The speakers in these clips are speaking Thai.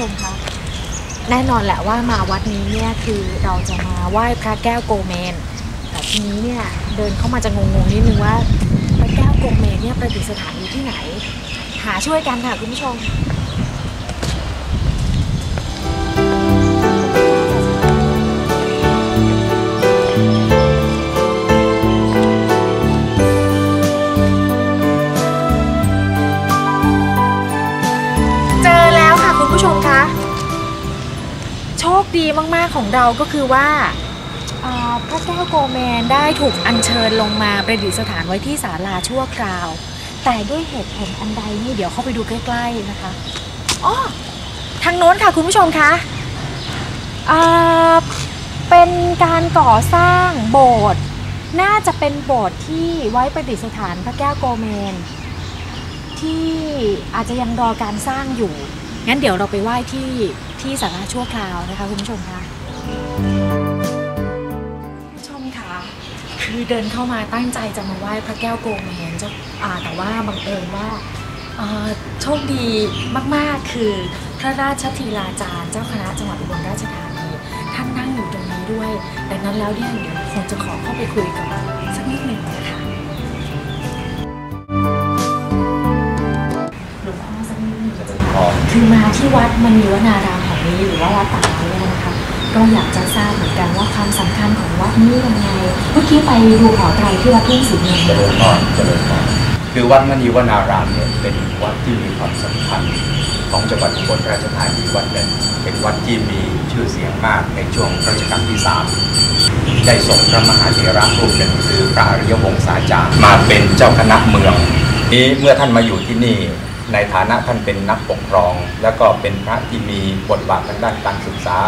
ชมคะแน่นอนแหละว่ามาวัดนี้เนี่ยคือเราจะมาไหว้พระแก้วโกเมน แต่ทีนี้เนี่ยเดินเข้ามาจะงงๆนิดนึงว่าพระแก้วโกเมนเนี่ยประดิษฐานอยู่ที่ไหน หาช่วยกันค่ะคุณผู้ชม โชคดีมากๆของเราก็คือว่าพระแก้วโกเมนได้ถูกอัญเชิญลงมาประดิษฐานไว้ที่ศาลาชั่วคราว แต่ด้วยเหตุผลอันใดนี่เดี๋ยวเข้าไปดูใกล้ๆนะคะอ๋อทางโน้นค่ะคุณผู้ชมคะอ่าเป็นการก่อสร้างโบสถ์น่าจะเป็นโบสถ์ที่ไว้ประดิษฐานพระแก้วโกเมน ที่อาจจะยังรอการสร้างอยู่ งั้นเดี๋ยวเราไปไหว้ที่ ที่สาราชั่วคราวนะคะคุณผู้ชมคะคุณผู้ชมคะคือเดินเข้ามาตั้งใจจะมาไหว้พระแก้วโกเมนเจ้าอ่าแต่ว่าบังเอิญว่าอ่าโชคดีมากๆคือพระราชธีราจารย์เจ้าคณะจังหวัดอุบลราชธานีท่านนั่งอยู่ตรงนี้ด้วย ดังนั้นแล้วเนี่ยเดี๋ยวคงจะขอเข้าไปคุยกับสักนิดหนึ่งนะคะหลวงพ่อสักนิดหนึ่งคือมาที่วัดมณีวนารามแห่ง นี้หรือว่าวัดป่าเนี่ยนะคะก็อยากจะทราบเหมือนกันว่าความสำคัญของวัดนี้ยังไงเมื่อกี้ไปดูหอไตรที่วัดทุ่งศรีเมืองเจริญพรเจริญพรคือวัดมณีวนารามเนี่ยเป็นวัดที่มีความสำคัญของจังหวัดอุบลราชธานีวัดหนึ่งเป็นวัดที่มีชื่อเสียงมากในช่วงรัชกาลที่สามได้ส่งพระมหาเถระรูปหนึ่งคือพระอริยวงศาจารย์มาเป็นเจ้าคณะเมืองนี้เมื่อท่านมาอยู่ที่นี่ ในฐานะท่านเป็นนักปกครอง แล้วก็เป็นพระที่มีบทบาททางด้านการศึกษา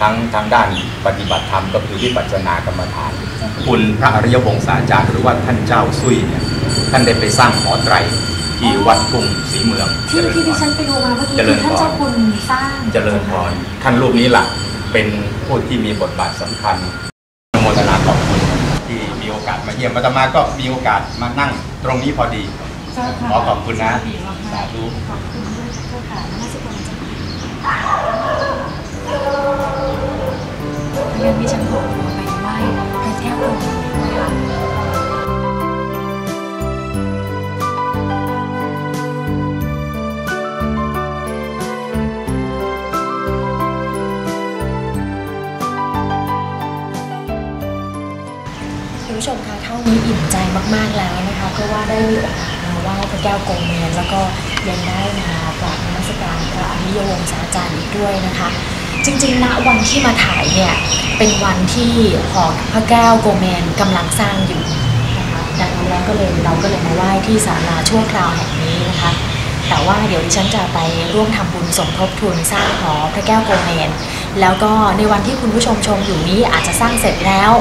ทั้งทางด้านปฏิบัติธรรมก็คือวิปัสสนากรรมฐาน คุณพระอริยวงศาจารย์หรือว่าท่านเจ้าซุยเนี่ยท่านได้ไปสร้างหอไตรที่วัดทุ่งศรีเมืองที่ที่ดิฉันไปดูมาเมื่อกี้เจริคือญพรท่านเจ้าคุณสร้างเจริญพรท่านรูปนี้ล่ะเป็นผู้ที่มีบทบาทสำคัญอนุโมทนาขอบคุณที่มีโอกาสมาเยี่ยมอาตมาก็มีโอกาสมานั่งตรงนี้พอดี เจ้าค่ะขอขอบคุณนะดีมากๆสาธุขอบคุณด้วยเจ้าค่ะนมัสการเจ้าค่ะงั้นดิฉันขอตัวไปไหว้พระแก้วโกเมนนะคะคุณผู้ชมคะเท่านี้อิ่มใจมาก ๆ แล้วนะคะ เพราะว่าได้มีโอกาสมา ไหว้พระแก้วโกเมนแล้วก็ยังได้มากราบนมัสการพระอริยวงศาจารย์อีกด้วยนะคะ จริงๆณวันที่มาถ่ายเนี่ยเป็นวันที่หอพระแก้วโกเมนกำลังสร้างอยู่นะคะดังนั้นแล้วก็เลยเราก็เลยมาไหว้ที่ศาลาชั่วคราวแห่งนี้นะคะแต่ว่าเดี๋ยวดิฉันจะไปร่วมทำบุญสมทบทุนสร้างหอพระแก้วโกเมน แล้วก็ในวันที่คุณผู้ชมชมอยู่นี้อาจจะสร้างเสร็จแล้ว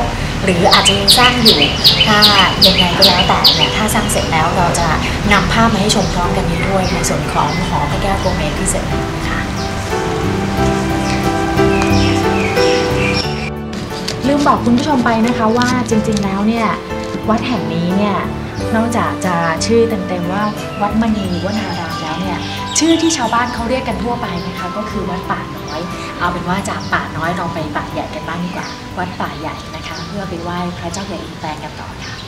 หรืออาจจะยังสร้างอยู่ ถ้ายังไงก็แล้วแต่เนี่ยถ้าสร้างเสร็จแล้วเราจะ นำภาพมาให้ชมพร้อมกันนี้ด้วยในส่วนของหอพระแก้วโกเมนที่เสร็จแล้วนะคะลืมบอกคุณผู้ชมไปนะคะว่าจริงๆแล้วเนี่ยวัดแห่งนี้เนี่ยนอกจากจะชื่อเต็มๆว่าวัดมณีวนารามแล้วเนี่ยชื่อที่ชาวบ้านเขาเรียกกันทั่วไปนะคะก็คือวัดป่าน้อย เอาเป็นว่าจากป่าน้อยเราไปป่าใหญ่กันบ้างดีกว่า วัดป่าใหญ่นะคะ เพื่อไปไหว้พระเจ้าใหญ่อินแปลงกันต่อค่ะ